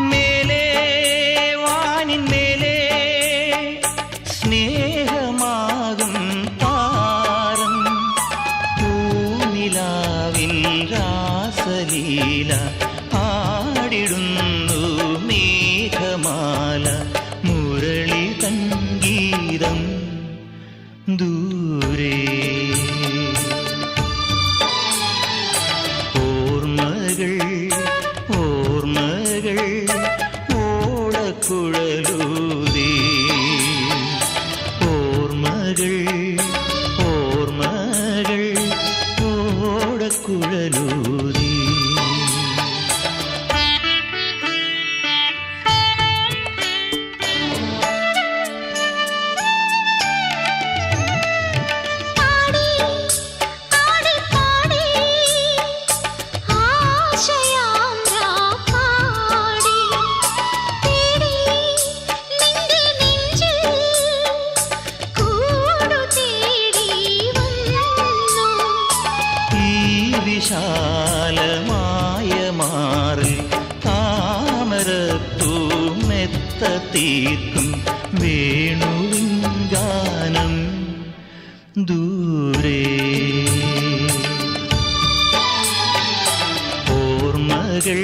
മേലേ സ്നേഹമാകും രാസലീല ആടിടുന്നു. വിശാലമായ മാറി താമരത്തു മെത്ത തീർക്കും വേണുവിൻ ഗാനം ദൂരെ. ഓർമ്മകൾ